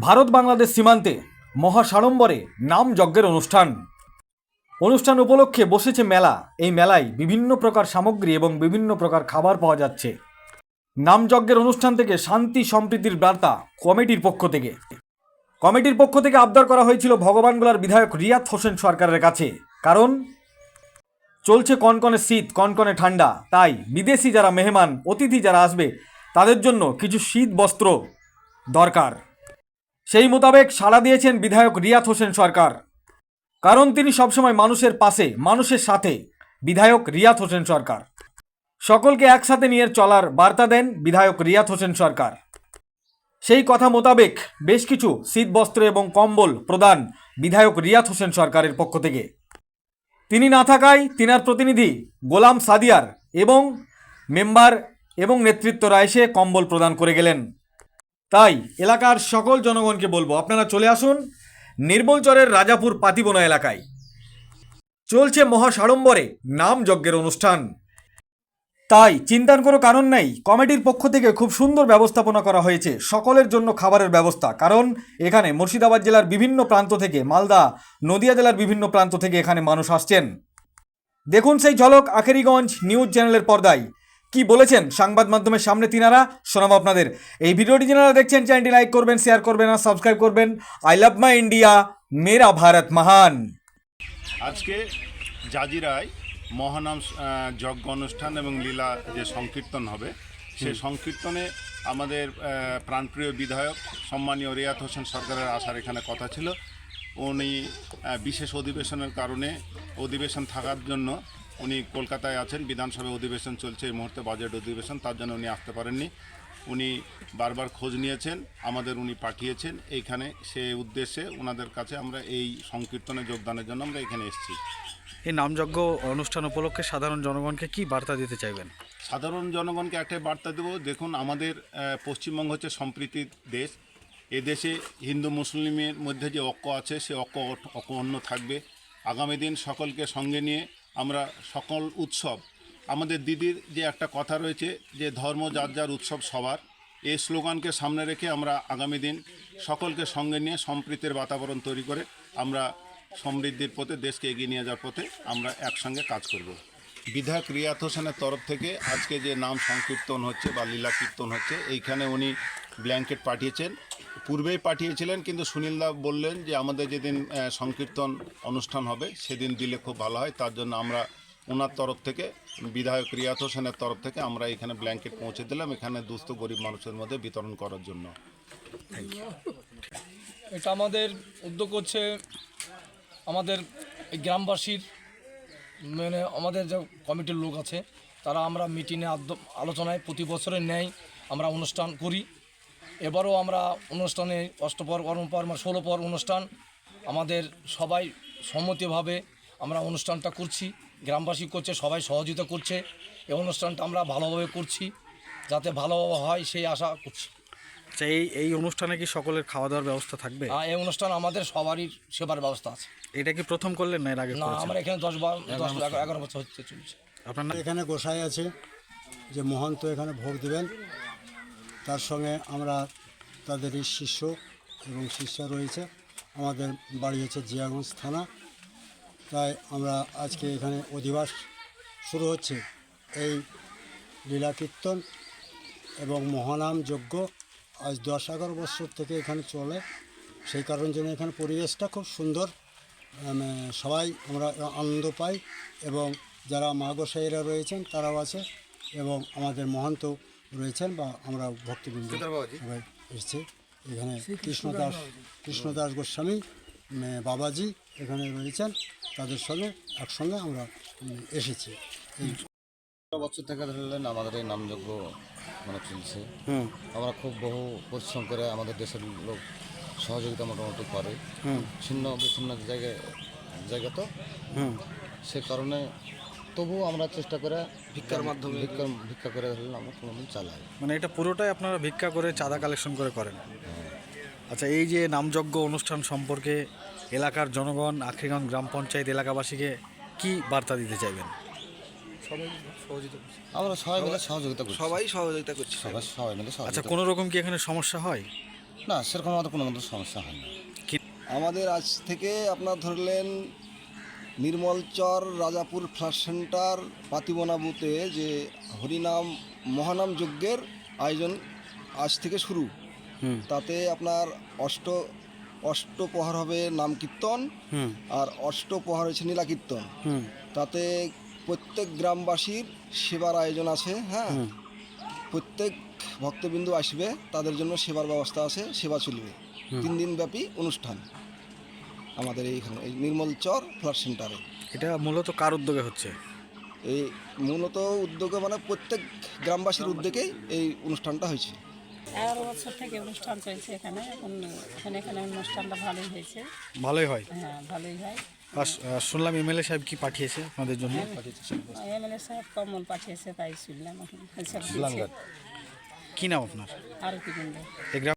ভারত বাংলাদেশ সীমান্তে মহাসাড়ম্বরে নাম যজ্ঞের অনুষ্ঠান। অনুষ্ঠান উপলক্ষে বসেছে মেলা। এই মেলায় বিভিন্ন প্রকার সামগ্রী এবং বিভিন্ন প্রকার খাবার পাওয়া যাচ্ছে। নামযজ্ঞের অনুষ্ঠান থেকে শান্তি সম্প্রীতির বার্তা কমিটির পক্ষ থেকে। কমিটির পক্ষ থেকে আবদার করা হয়েছিল ভগবানগোলার বিধায়ক রিয়াত হোসেন সরকারের কাছে। কারণ, চলছে কনকনে শীত, কনকনে ঠান্ডা। তাই বিদেশি যারা মেহমান, অতিথি যারা আসবে, তাদের জন্য কিছু শীত বস্ত্র দরকার। সেই মোতাবেক সাড়া দিয়েছেন বিধায়ক রিয়াত হোসেন সরকার। কারণ তিনি সবসময় মানুষের পাশে, মানুষের সাথে, বিধায়ক রিয়াত হোসেন সরকার। সকলকে একসাথে নিয়ে চলার বার্তা দেন বিধায়ক রিয়াত হোসেন সরকার। সেই কথা মোতাবেক বেশ কিছু শীতবস্ত্র এবং কম্বল প্রদান বিধায়ক রিয়াত হোসেন সরকারের পক্ষ থেকে। তিনি না থাকায় তিনার প্রতিনিধি গোলাম সাদিয়ার এবং মেম্বার এবং নেতৃত্বরা এসে কম্বল প্রদান করে গেলেন। তাই এলাকার সকল জনগণকে বলব, আপনারা চলে আসুন নির্মলচরের রাজাপুর পাতিবোনা এলাকায়। চলছে মহাসাড়ম্বরে নাম যজ্ঞের অনুষ্ঠান। তাই চিন্তার কোনো কারণ নেই, কমিটির পক্ষ থেকে খুব সুন্দর ব্যবস্থাপনা করা হয়েছে, সকলের জন্য খাবারের ব্যবস্থা, কারণ এখানে মুর্শিদাবাদ জেলার বিভিন্ন প্রান্ত থেকে, মালদা, নদিয়া জেলার বিভিন্ন প্রান্ত থেকে এখানে মানুষ আসছেন। দেখুন সেই ঝলক আখেরিগঞ্জ নিউজ চ্যানেলের পর্দায়। কি বলেছেন সংবাদ মাধ্যমের সামনে তিনারা শোনাবো আপনাদের। এই ভিডিওটি যারা দেখছেন চ্যানেলটি লাইক করবেন শেয়ার করবেন আর সাবস্ক্রাইব করবেন। আই লাভ মাই ইন্ডিয়া মেরা ভারত মহান আজকে জাজিরায় মহানাম যজ্ঞ অনুষ্ঠান এবং লীলা যে সংকীর্তন হবে সে সংকীর্তনে আমাদের প্রাণপ্রিয় বিধায়ক সম্মানীয় রিয়াত হোসেন সরকারের আসার এখানে কথা ছিল। উনি বিশেষ অধিবেশনের কারণে অধিবেশন থাকার জন্য উনি কলকাতায় আছেন বিধানসভা অধিবেশন চলছে এই মুহূর্তে বাজেট অধিবেশন তার জন্য উনি আসতে পারেননি। উনি বারবার খোঁজ নিয়েছেন আমাদের উনি পাঠিয়েছেন এইখানে সে উদ্দেশ্যে ওনাদের কাছে আমরা এই সংকীর্তনে যোগদানের জন্য আমরা এখানে এসেছি। এই নামযজ্ঞ অনুষ্ঠান উপলক্ষে সাধারণ জনগণকে কি বার্তা দিতে চাইবেন? সাধারণ জনগণকে একটাই বার্তা দেব দেখুন আমাদের পশ্চিমবঙ্গ হচ্ছে সম্প্রীতির দেশ। এ দেশে হিন্দু মুসলিমের মধ্যে যে ঐক্য আছে সে ঐক্য অন্য থাকবে। আগামী দিন সকলকে সঙ্গে নিয়ে আমরা সকল উৎসব, আমাদের দিদির যে একটা কথা রয়েছে যে ধর্ম যার যার উৎসব সবার, এই স্লোগানকে সামনে রেখে আমরা আগামী দিন সকলকে সঙ্গে নিয়ে সম্প্রীতির বাতাবরণ তৈরি করে আমরা সমৃদ্ধির পথে, দেশকে এগিয়ে নিয়ে যাওয়ার পথে আমরা একসঙ্গে কাজ করব। বিধায়ক রিয়াত হোসেনের তরফ থেকে আজকে যে নাম সংকীর্তন হচ্ছে বা লীলা কীর্তন হচ্ছে, এইখানে উনি ব্ল্যাঙ্কেট পাঠিয়েছেন। পূর্বেই পাঠিয়েছিলেন, কিন্তু সুনীলদা বললেন যে আমাদের যেদিন সংকীর্তন অনুষ্ঠান হবে, সেদিন দিলে খুব ভালো হয়। তার জন্য আমরা ওনার তরফ থেকে, বিধায়ক রিয়াত হোসেনের তরফ থেকে আমরা এখানে ব্ল্যাঙ্কেট পৌঁছে দিলাম, এখানে দুস্থ গরিব মানুষের মধ্যে বিতরণ করার জন্য। এটা আমাদের উদ্যোগ হচ্ছে আমাদের গ্রামবাসীর মানে আমাদের যে কমিটির লোক আছে, তারা আমরা মিটিংয়ে আলোচনায় প্রতি বছরের ন্যায় আমরা অনুষ্ঠান করি। এবারও আমরা অনুষ্ঠানে অষ্টপর কর্মপর মানে ষোলো পর অনুষ্ঠান আমাদের সবাই সম্মতিভাবে আমরা অনুষ্ঠানটা করছি। গ্রামবাসী করছে সবাই সহযোগিতা করছে। এই অনুষ্ঠানটা আমরা ভালোভাবে করছি যাতে ভালোভাবে হয় সেই আশা করছি। আচ্ছা এই এই অনুষ্ঠানে কি সকলের খাওয়া দাওয়ার ব্যবস্থা থাকবে? আহ, এই অনুষ্ঠান আমাদের সবারই সেবার ব্যবস্থা আছে। এটা কি প্রথম করলেন না এর আগে না আমরা এখানে দশ বার দশ এগারো- এগারো বছর হচ্ছে চলছে। আপনার এখানে গোসাই আছে যে মহন্ত এখানে ভোগ দিবেন। তার সঙ্গে আমরা তাদেরই শিষ্য এবং শিষ্যা রয়েছে। আমাদের বাড়ি হচ্ছে জিয়াগঞ্জ থানা। তাই আমরা আজকে এখানে অধিবাস শুরু হচ্ছে। এই লীলা কীর্তন এবং মহানাম যজ্ঞ আজ দশ এগারো বছর থেকে এখানে চলে। সেই কারণ জন্য এখানে পরিবেশটা খুব সুন্দর। সবাই আমরা আনন্দ পাই এবং যারা মা গোসাইরা রয়েছেন তারাও আছে এবং আমাদের মহন্ত রয়েছেন বা আমরা ভক্তবৃন্দ এসেছি। এখানে কৃষ্ণদাস কৃষ্ণদাস গোস্বামী বাবাজি এখানে রয়েছেন। তাদের সঙ্গে একসঙ্গে আমরা এসেছি। এই বছর থেকে ধরলেন আমাদের এই নামযজ্ঞ মানে চলছে। আমরা খুব বহু পরিশ্রম করে আমাদের দেশের লোক সহযোগিতা মোটামুটি করে। ছিন্ন বিচ্ছিন্ন জায়গায় জায়গা তো। সে কারণে তবুও আমরা চেষ্টা করে ভিক্ষার মাধ্যমে ভিক্ষা ভিক্ষা করে ধরলেন আমরা কোনোদিন চালাই মানে এটা পুরোটাই আপনারা ভিক্ষা করে চাঁদা কালেকশন করে করেন? আচ্ছা এই যে নামযজ্ঞ অনুষ্ঠান সম্পর্কে এলাকার জনগণ আখরিগঞ্জ গ্রাম পঞ্চায়েত এলাকাবাসীকে কি বার্তা দিতে চাইবেন? আমরা সবাই মিলে সহযোগিতা করছি। সবাই সহযোগিতা করছে। সবাই সবাই মিলে আচ্ছা সহযোগিতা কোনো রকম কি এখানে সমস্যা হয়? না সেরকম আমাদের কোনো মতো সমস্যা হয় না। আমাদের আজ থেকে আপনার ধরলেন নির্মলচর রাজাপুর ফ্লাশ সেন্টার পাতিবনা বুথে যে হরিনাম মহানাম যজ্ঞের আয়োজন আজ থেকে শুরু। তাতে আপনার অষ্ট অষ্টপ্রহার হবে নাম কীর্তন আর অষ্টপ্রহার হচ্ছে নীলা কীর্তন। তাতে প্রত্যেক গ্রামবাসীর সেবার আয়োজন আছে হ্যাঁ? প্রত্যেক ভক্তবিন্দু আসবে তাদের জন্য সেবার ব্যবস্থা আছে সেবা চলবে। তিন দিন ব্যাপী অনুষ্ঠান। আমাদের এইখানে এই নির্মল চর ফ্লাড সেন্টারে। এটা মূলত কার উদ্যোগে হচ্ছে? এই মূলত উদ্যোগে মানে প্রত্যেক গ্রামবাসীর উদ্যোগেই এই অনুষ্ঠানটা হয়েছে। এগারো বছর থেকে অনুষ্ঠান চলছে এখানে। এখন এখানে এখানে অনুষ্ঠানটা ভালোই হয়েছে। ভালোই হয়? হ্যাঁ ভালোই হয়। আর আহ, শুনলাম এমএলএ সাহেব কি পাঠিয়েছে আপনাদের জন্য? এমএলএ সাহেব কমল পাঠিয়েছে তাই শুনলাম। কি নাম আপনার? এই গ্রাম